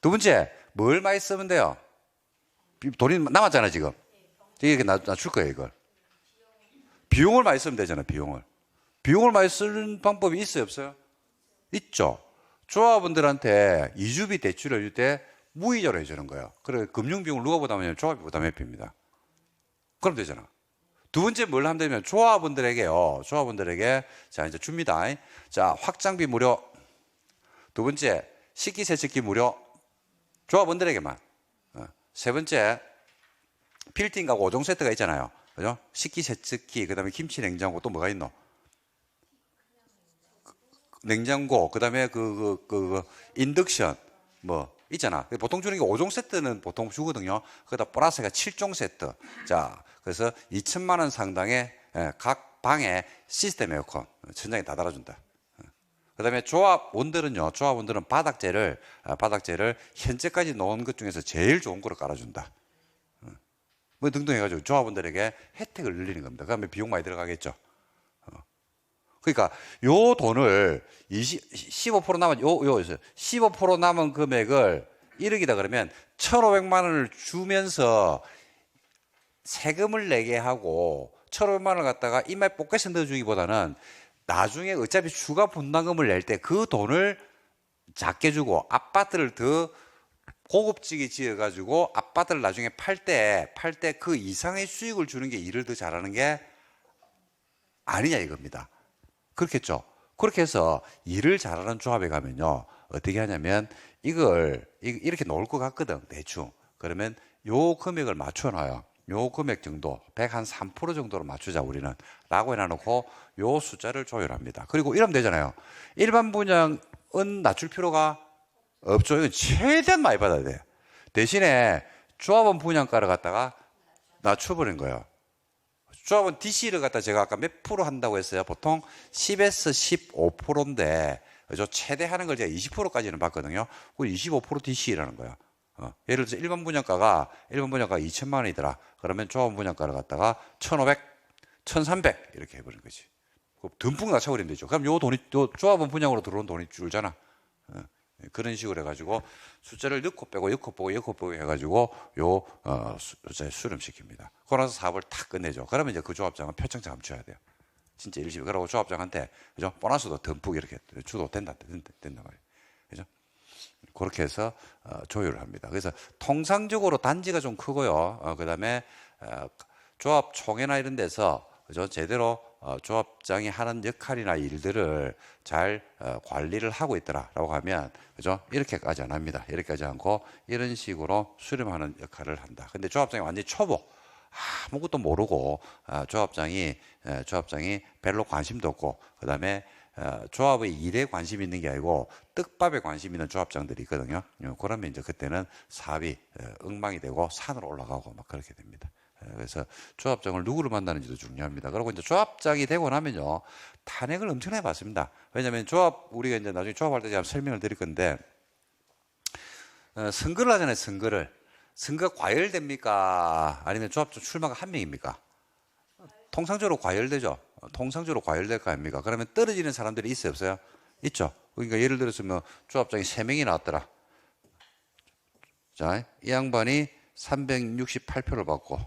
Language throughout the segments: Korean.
두 번째, 뭘 많이 쓰면 돼요? 비- 돈이 남았잖아, 지금. 이렇게 나, 낮출 거예요, 이걸. 비용을 많이 쓰면 되잖아, 비용을. 비용을 많이 쓰는 방법이 있어요, 없어요? 있죠. 조합원들한테 이주비 대출을 해줄 때 무이자로 해주는 거예요. 그래, 금융비용을 누가 부담하냐면 조합이 부담해줍니다. 그럼 되잖아. 두 번째 뭘 하면 되면 조합원들에게요. 조합원들에게 자 이제 줍니다. 자 확장비 무료. 두 번째 식기세척기 무료. 조합원들에게만. 어. 세 번째 가구 5종 세트가 있잖아요. 그죠? 식기 세척기 그 다음에 김치 냉장고 또 뭐가 있노? 냉장고 그다음에 그, 그, 그, 그 인덕션 뭐 있잖아. 보통 주는 게 5종 세트는 보통 주거든요. 거기다 플러스가 7종 세트. 자, 그래서 2천만 원 상당의 예, 각 방에 시스템 에어컨 천장에 다 달아준다. 그다음에 조합원들은요. 조합원들은 바닥재를 아, 바닥재를 현재까지 놓은 것 중에서 제일 좋은 거를 깔아준다. 어. 뭐 등등 해가지고 조합원들에게 혜택을 늘리는 겁니다. 그다음에 비용 많이 들어가겠죠. 그러니까 요 돈을 20, 15% 남은 요, 요, 15% 남은 금액을 1억이다 그러면 1,500만 원을 주면서 세금을 내게 하고 1,500만 원을 갖다가 이마에 포켓에 넣어주기보다는 나중에 어차피 추가 분담금을 낼 때 그 돈을 작게 주고 아파트를 더 고급지게 지어가지고 아파트를 나중에 팔 때 팔 때 그 이상의 수익을 주는 게 일을 더 잘하는 게 아니냐 이겁니다. 그렇겠죠. 그렇게 해서 일을 잘하는 조합에 가면요. 어떻게 하냐면 이걸 이- 이렇게 놓을 것 같거든. 대충. 그러면 요 금액을 맞춰놔요. 요 금액 정도, 103% 정도로 맞추자 우리는. 라고 해놔놓고 요 숫자를 조율합니다. 그리고 이러면 되잖아요. 일반 분양은 낮출 필요가 없죠. 이건 최대한 많이 받아야 돼요. 대신에 조합원 분양가를 갖다가 낮춰버린 거예요. 조합은 DC를 갖다 제가 아까 몇 프로 한다고 했어요. 보통 10에서 15%인데 그죠? 최대 하는 걸 제가 20%까지는 봤거든요. 그25% DC라는 거야. 어, 예를 들어서 일반 분양가가 일반 분양가가 2천만 원이더라. 그러면 조합 분양가를 갖다가 1,500, 1,300 이렇게 해버린 거지. 그 듬뿍 낮춰버리면 되죠. 그럼 요 돈이 요 조합원 분양으로 들어온 돈이 줄잖아. 어, 그런 식으로 해가지고 숫자를 넣고 빼고 넣고 빼고 넣고 빼고 해가지고 요 어, 숫자에 수렴시킵니다. 그러고 나서 사업을 탁 끝내죠. 그러면 이제 그 조합장은 표창장 줘야 돼요. 진짜 일시비. 그러고 조합장한테 그죠? 보너스도 듬뿍 이렇게 주도 된다 된다, 된다 말이에요. 그렇게 해서 어, 조율을 합니다. 그래서 통상적으로 단지가 좀 크고요. 어, 그다음에 어, 조합 총회나 이런 데서 그죠? 제대로 어, 조합장이 하는 역할이나 일들을 잘 어, 관리를 하고 있더라라고 하면 그죠? 이렇게까지 안 합니다. 이렇게까지 않고 이런 식으로 수렴하는 역할을 한다. 근데 조합장이 완전히 초보 아무것도 모르고 아, 조합장이 에, 조합장이 별로 관심도 없고 그다음에 어, 조합의 일에 관심 있는 게 아니고 떡밥에 관심 있는 조합장들이 있거든요. 어, 그러면 이제 그때는 사업이 어, 엉망이 되고 산으로 올라가고 막 그렇게 됩니다. 에, 그래서 조합장을 누구를 만나는지도 중요합니다. 그리고 이제 조합장이 되고 나면요 탄핵을 엄청나게 받습니다. 왜냐하면 조합 우리가 이제 나중에 조합할 때 제가 설명을 드릴 건데 어, 선거를 하잖아요. 선거를 선거 과열됩니까? 아니면 조합장 출마가 한 명입니까? 통상적으로 과열되죠. 어, 통상적으로 과열될 거 아닙니까? 그러면 떨어지는 사람들이 있어요, 없어요? 있죠. 그러니까 예를 들어서 뭐 조합장이 세명이 나왔더라. 자, 이 양반이 368표를 받고,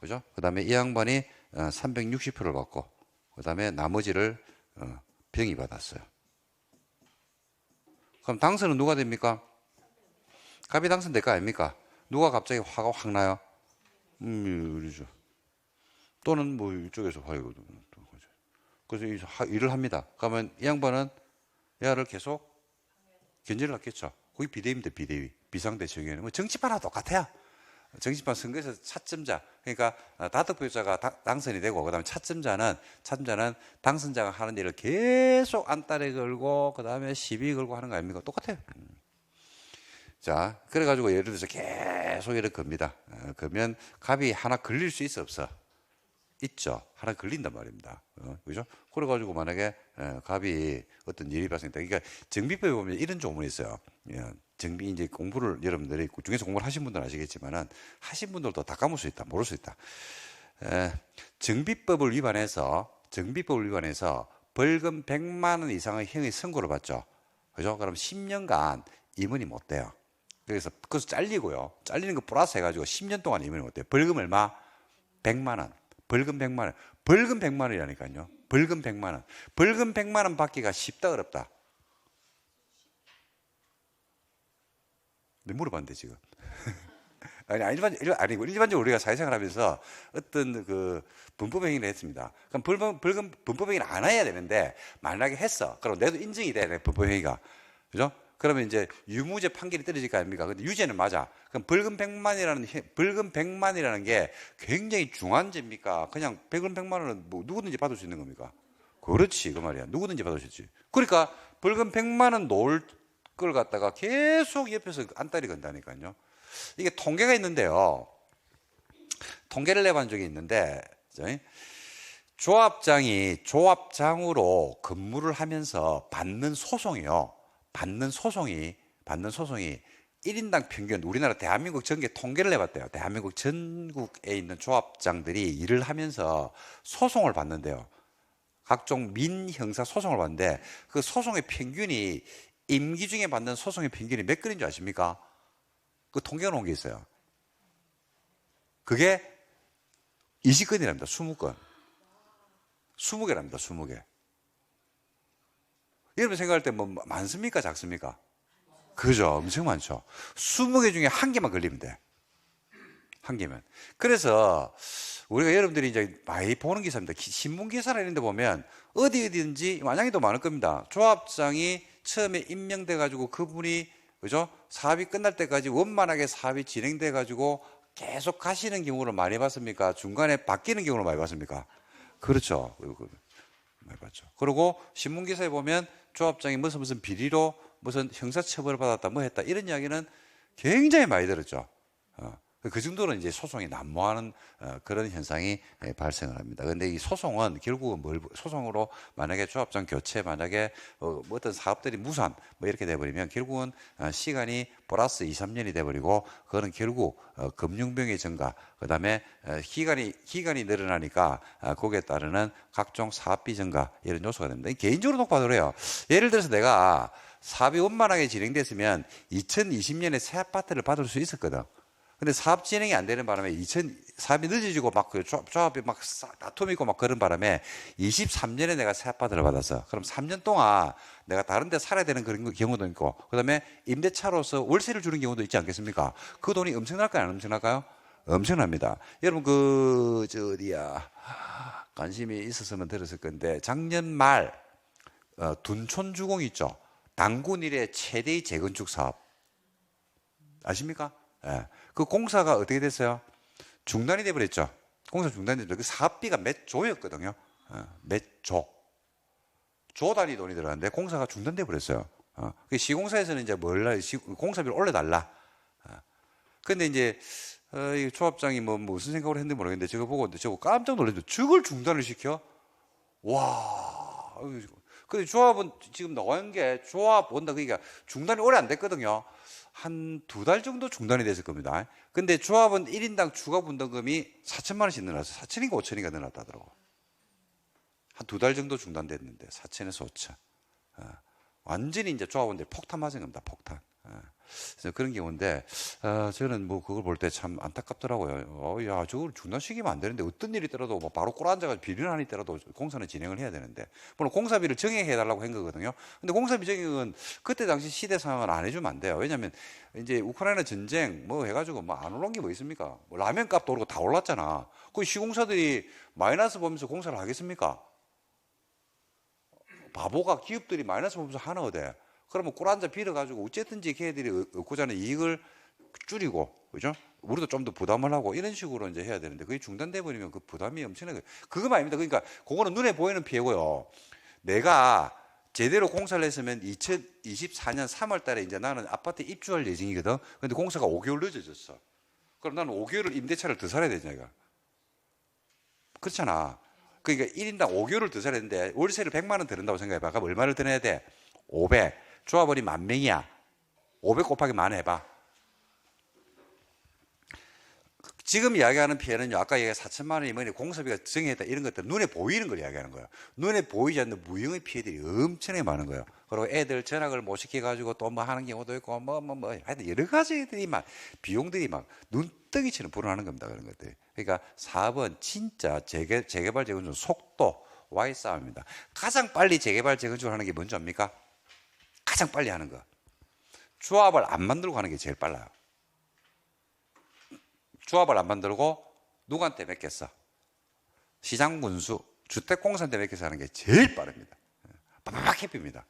그죠? 그 다음에 이 양반이 360표를 받고, 그 다음에 나머지를 어, 병이 받았어요. 그럼 당선은 누가 됩니까? 갑이 당선될 거 아닙니까? 누가 갑자기 화가 확 나요? 음, 그러죠. 또는 뭐 이쪽에서 화이거든. 그래서 일을 합니다. 그러면 이 양반은 야를 계속 견제를 하겠죠. 거기 비대위입니다. 비대위. 비상대책위원회. 뭐 정치판하고 똑같아요. 정치판 선거에서 차점자 그러니까 어, 다득표자가 다- 당선이 되고 그 다음에 차점자는 차점자는 당선자가 하는 일을 계속 안달에 걸고 그 다음에 시비 걸고 하는 거 아닙니까? 똑같아요. 음. 자, 그래가지고 예를 들어서 계속 이렇게 겁니다. 어, 그러면 갑이 하나 걸릴 수 있어 없어? 있죠. 하나 걸린단 말입니다. 어, 그죠? 그래가지고 만약에 에, 갑이 어떤 일이 발생했다. 그러니까 정비법에 보면 이런 조문이 있어요. 예, 정비 이제 공부를 여러분들이 중에서 공부를 하신 분들은 아시겠지만은 하신 분들도 다 까먹을 수 있다, 모를 수 있다. 에, 정비법을 위반해서 정비법을 위반해서 벌금 100만 원 이상의 형의 선고를 받죠. 그죠? 그럼 10년간 임원이 못 돼요. 그래서 그래서 잘리고요. 잘리는 거 플러스 해가지고 10년 동안 임원이 못 돼요. 벌금 얼마? 100만 원. 벌금 100만 원. 벌금 100만 원이라니까요. 벌금 100만 원. 벌금 100만 원 받기가 쉽다 어렵다. 네, 물어봤는데 지금. 아니, 아니, 일반, 일반, 아니고, 일반적으로 우리가 사회생활 하면서 어떤 그 분법행위를 했습니다. 그럼 벌금, 벌금, 분법행위를 안 해야 되는데, 만약에 했어. 그럼 내도 인증이 돼, 내 분법행위가. 그죠? 그러면 이제 유무죄 판결이 떨어질 거 아닙니까? 근데 유죄는 맞아. 그럼 벌금 100만이라는, 벌금 100만이라는 게 굉장히 중한 죄입니까? 그냥 벌금 100만 원은 뭐 누구든지 받을 수 있는 겁니까? 그렇지, 그 말이야. 누구든지 받을 수 있지. 그러니까 벌금 100만 원 놓을 걸 갖다가 계속 옆에서 안달이 건다니까요. 이게 통계가 있는데요. 통계를 내본 적이 있는데, 조합장이 조합장으로 근무를 하면서 받는 소송이요. 받는 소송이, 받는 소송이 1인당 평균, 우리나라 대한민국 전개 통계를 내봤대요. 대한민국 전국에 있는 조합장들이 일을 하면서 소송을 받는데요. 각종 민형사 소송을 받는데 그 소송의 평균이 임기 중에 받는 소송의 평균이 몇 건인 줄 아십니까? 그 통계가 놓은 게 있어요. 그게 20건이랍니다. 20건. 20개랍니다. 20개. 여러분 생각할 때 뭐 많습니까? 작습니까? 그죠. 엄청 많죠. 20개 중에 한 개만 걸리면 돼. 한 개면. 그래서 우리가 여러분들이 이제 많이 보는 기사입니다. 기- 신문 기사나 이런 데 보면 어디 어디든지 만약에도 많을 겁니다. 조합장이 처음에 임명돼 가지고 그분이 그죠? 사업이 끝날 때까지 원만하게 사업이 진행돼 가지고 계속 가시는 경우를 많이 봤습니까? 중간에 바뀌는 경우를 많이 봤습니까? 그렇죠. 그- 많이 봤죠. 그리고 신문 기사에 보면 조합장이 무슨 무슨 비리로 무슨 형사처벌을 받았다, 뭐 했다 이런 이야기는 굉장히 많이 들었죠. 어. 그 정도는 이제 소송이 난무하는 어, 그런 현상이 예, 발생을 합니다. 그런데 이 소송은 결국은 뭘 소송으로 만약에 조합장 교체 만약에 어, 뭐 어떤 사업들이 무산 뭐 이렇게 돼버리면 결국은 어, 시간이 플러스 2, 3년이 돼버리고 그거는 결국 어, 금융병의 증가 그다음에 어, 기간이 기간이 늘어나니까 어, 거기에 따르는 각종 사업비 증가 이런 요소가 됩니다. 개인적으로 독봐도 그래요. 예를 들어서 내가 사업이 원만하게 진행됐으면 2020년에 새 아파트를 받을 수 있었거든. 근데 사업 진행이 안 되는 바람에 2000 사업이 늦어지고 막 그 조합이 막 사- 다툼이 있고 막 그런 바람에 23년에 내가 새 아파트를 받았어. 그럼 3년 동안 내가 다른 데 살아야 되는 그런 경우도 있고 그다음에 임대차로서 월세를 주는 경우도 있지 않겠습니까? 그 돈이 엄청날까요? 안 엄청날까요? 엄청납니다. 여러분 그 저 어디야 관심이 있었으면 들었을 건데 작년 말 어, 둔촌 주공 있죠. 당군 일의 최대의 재건축 사업 아십니까? 예. 그 공사가 어떻게 됐어요? 중단이 돼버렸죠. 공사 돼버렸죠. 그 사업비가 몇 조였거든요. 어, 몇 조. 조 단위 돈이 들어갔는데 공사가 중단돼 버렸어요. 어, 그 시공사에서는 이제 뭘, 시, 공사비를 올려달라. 어. 근데 이제, 어, 이 조합장이 뭐 무슨 생각을 했는지 모르겠는데 저거 보고 저거 깜짝 놀랐죠. 저걸 중단을 시켜? 와. 근데 조합은 지금 나온 게 조합 온다. 그러니까 중단이 오래 안 됐거든요. 한 두 달 정도 중단이 됐을 겁니다. 근데 조합은 1인당 추가 분담금이 4천만 원씩 늘어났어. 4천인가 5천인가 늘어났다더라고. 한 두 달 정도 중단됐는데 4천에서 5천. 어. 완전히 이제 조합원들이 폭탄 맞은 겁니다. 폭탄. 어. 그래서 그런 경우인데 어, 저는 뭐 그걸 볼 때 참 안타깝더라고요. 어, 야, 저걸 중단시키면 안 되는데 어떤 일이 있더라도 뭐 바로 꿇어앉아가지고 비리를 하니 있더라도 공사는 진행을 해야 되는데 물론 공사비를 정액해 달라고 한 거거든요. 근데 공사비 정액은 그때 당시 시대 상황을 안 해주면 안 돼요. 왜냐하면 이제 우크라이나 전쟁 뭐 해가지고 뭐 안 올라온 게 뭐 있습니까? 뭐 라면 값도 오르고 다 올랐잖아. 그 시공사들이 마이너스 보면서 공사를 하겠습니까? 바보가 기업들이 마이너스 보면서 하나 어대. 그러면 꿀한자 빌어가지고 어쨌든지 걔들이 얻고자 하는 이익을 줄이고, 그죠? 우리도 좀 더 부담을 하고 이런 식으로 이제 해야 되는데 그게 중단돼 버리면 그 부담이 엄청나게 그거만 아닙니다. 그러니까 그거는 눈에 보이는 피해고요. 내가 제대로 공사를 했으면 2024년 3월 달에 이제 나는 아파트 입주할 예정이거든. 근데 공사가 5개월 늦어졌어. 그럼 나는 5개월을 임대차를 더 살아야 되잖아. 이거. 그렇잖아. 그러니까 1인당 5개월을 더 살아야 되는데 월세를 100만 원 드는다고 생각해봐. 그럼 얼마를 더 내야 돼? 500. 조합원이 만 명이야. 500 곱하기 만 해봐. 지금 이야기하는 피해는요, 아까 얘기한 4천만 원이면 공사비가 정해했다 이런 것들 눈에 보이는 걸 이야기하는 거예요. 눈에 보이지 않는 무형의 피해들이 엄청나게 많은 거예요. 그리고 애들 전학을 못 시켜가지고 또 뭐 하는 경우도 있고 뭐 뭐 뭐 하여튼 여러 가지들이 막 비용들이 막 눈덩이처럼 불어나는 겁니다 그런 것들. 그러니까 사업은 진짜 재개, 재개발 재건축 속도 와의 싸움입니다. 가장 빨리 재개발 재건축을 하는 게 뭔지 압니까? 가장 빨리 하는 거. 조합을 안 만들고 하는 게 제일 빨라요. 조합을 안 만들고 누구한테 맡겼어? 시장 군수, 주택공사한테 맡겨서 하는 게 제일 빠릅니다. 빠바박 해피입니다.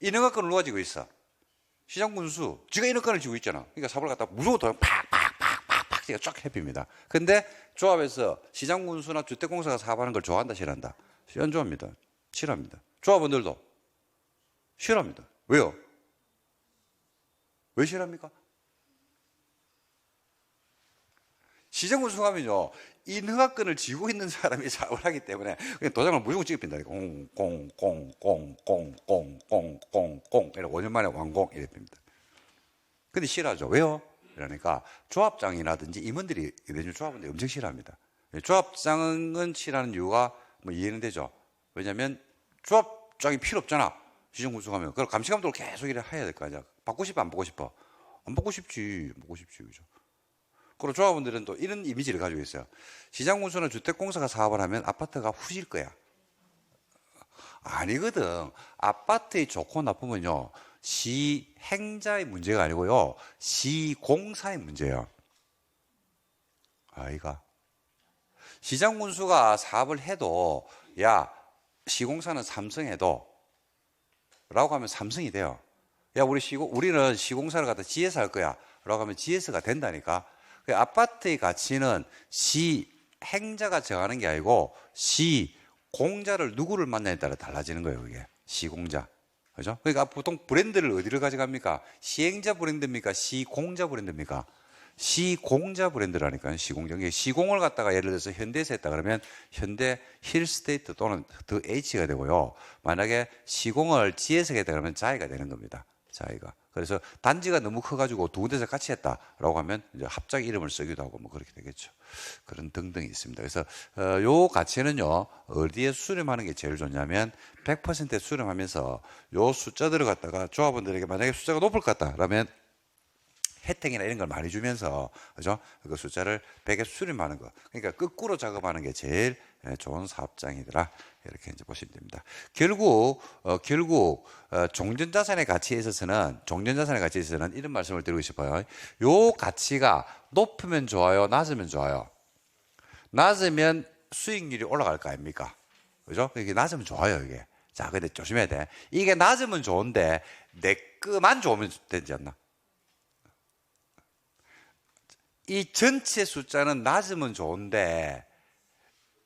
인허가권을 누가 지고 있어? 시장 군수, 지가 인허가권을 지고 있잖아. 그러니까 사업을 갖다 무조건 더 팍팍팍팍팍 제가 쫙 해피입니다. 근데 조합에서 시장 군수나 주택공사가 사업하는 걸 좋아한다, 싫어한다? 안 좋아합니다. 싫어합니다. 조합원들도 싫어합니다. 왜요? 왜 싫어합니까? 시정군수 하면요 인허가권을 쥐고 있는 사람이 사업을 하기 때문에 그냥 도장을 무조건 찍어빈다. 공공공공공공공공공 이래 5년 만에 완공 이래 빕니다. 근데 싫어하죠. 왜요? 그러니까 조합장이라든지 임원들이 요즘 조합원들 엄청 싫어합니다. 조합장은 싫어하는 이유가 뭐 이해는 되죠. 왜냐하면 조합장이 필요 없잖아. 시정군수 하면 그걸 감시 감독을 계속 이래 해야 될 거 아니야. 받고 싶어 안 받고 싶어? 안 받고 싶지. 받고 싶지. 그죠? 그리고 조합원들은 또 이런 이미지를 가지고 있어요. 시장 군수나 주택공사가 사업을 하면 아파트가 후질 거야. 아니거든. 아파트의 좋고 나쁨은요, 시 행자의 문제가 아니고요, 시 공사의 문제예요. 아이가. 시장 군수가 사업을 해도, 야, 시공사는 삼성해도, 라고 하면 삼성이 돼요. 야, 우리 시공, 우리는 시공사를 갖다 GS 할 거야. 라고 하면 GS가 된다니까. 그 아파트의 가치는 시 행자가 정하는 게 아니고 시 공자를 누구를 만나에 따라 달라지는 거예요, 그게. 시 공자. 그죠? 그러니까 보통 브랜드를 어디를 가져갑니까? 시행자 브랜드입니까? 시 공자 브랜드입니까? 시공자 브랜드라니까요, 시공자. 시공을 갖다가 예를 들어서 현대에서 했다 그러면 현대 힐스테이트 또는 더 H가 되고요. 만약에 시공을 GS가 했다 그러면 자이가 되는 겁니다. 자이가. 그래서 단지가 너무 커가지고 두 군데서 같이 했다라고 하면 이제 합작 이름을 쓰기도 하고 뭐 그렇게 되겠죠. 그런 등등이 있습니다. 그래서 어, 요 가치는요 어디에 수렴하는 게 제일 좋냐면 100%에 수렴하면서 요 숫자들을 갖다가 조합원들에게 만약에 숫자가 높을 것 같다라면 혜택이나 이런 걸 많이 주면서 그죠? 그 숫자를 100에 수렴하는 거. 그러니까 거꾸로 작업하는 게 제일 예, 좋은 사업장이더라. 이렇게 이제 보시면 됩니다. 결국 어, 결국 어, 종전자산의 가치에 있어서는 종전자산의 가치에 있어서는 이런 말씀을 드리고 싶어요. 요 가치가 높으면 좋아요, 낮으면 좋아요. 낮으면 수익률이 올라갈 거 아닙니까? 그죠? 이게 낮으면 좋아요, 이게. 자, 근데 조심해야 돼. 이게 낮으면 좋은데 내 거만 좋으면 되지 않나? 이 전체 숫자는 낮으면 좋은데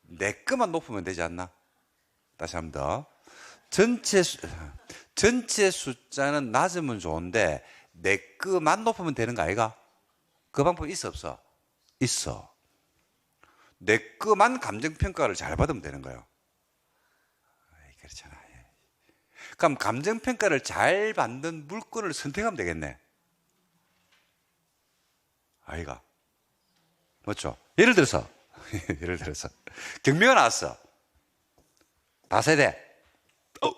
내 거만 높으면 되지 않나? 다시 한번 더. 전체 수, 전체 숫자는 낮으면 좋은데 내 거만 높으면 되는 거 아이가? 그 방법 있어 없어? 있어. 내 거만 감정 평가를 잘 받으면 되는 거예요. 그렇잖아. 예. 그럼 감정 평가를 잘 받는 물건을 선택하면 되겠네. 아이가. 맞죠? 예를 들어서, 예를 들어서, 경매가 나왔어. 다세대. 어,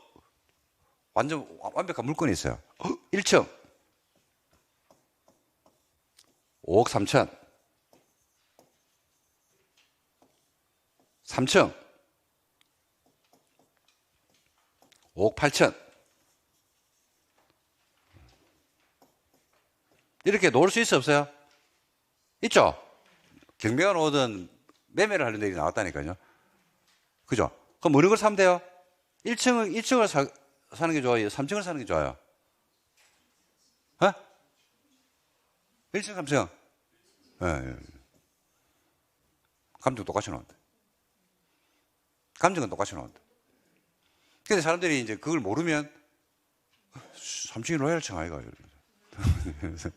완전 완벽한 물건이 있어요. 어, 1층. 5억 3천. 3층. 5억 8천. 이렇게 놓을 수 있어 없어요? 있죠? 경매가 오든 매매를 하는 일이 나왔다니까요. 그죠? 그럼 어느 걸 사면 돼요? 1층을, 1층을 사, 사는 게 좋아요? 3층을 사는 게 좋아요? 어? 1층, 3층? 예, 예. 감정 똑같이 나온다. 감정은 똑같이 나온다. 근데 사람들이 이제 그걸 모르면 3층이 로얄층 아이가.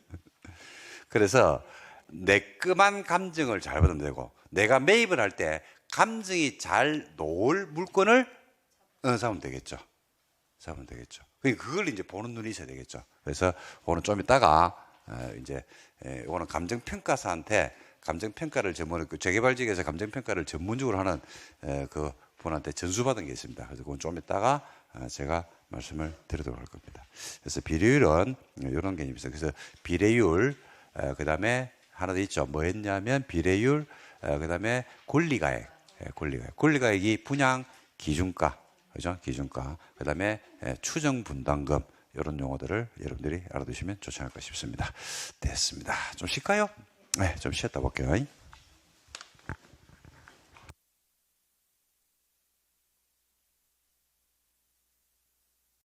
그래서 내 것만 감정을 잘 받으면 되고 내가 매입을 할 때 감정이 잘 놓을 물건을 어, 사면 되겠죠. 사면 되겠죠. 그러니까 그걸 이제 보는 눈이 있어야 되겠죠. 그래서 오늘 좀 이따가 어, 이제 이거는 감정 평가사한테 감정 평가를 전문 그 재개발직에서 감정 평가를 전문적으로 하는 그 분한테 전수받은 게 있습니다. 그래서 그건 좀 이따가 어, 제가 말씀을 드리도록 할 겁니다. 그래서 비례율은 이런 개념이 있어요. 그래서 비례율, 그 다음에 하나 더 있죠. 뭐 했냐면 비례율, 그 다음에 권리가액, 예, 권리가액. 권리가액이 분양 기준가, 그죠? 기준가. 그 다음에 추정 분담금. 이런 용어들을 여러분들이 알아두시면 좋지 않을까 싶습니다. 됐습니다. 좀 쉴까요? 네, 좀 쉬었다 볼게요.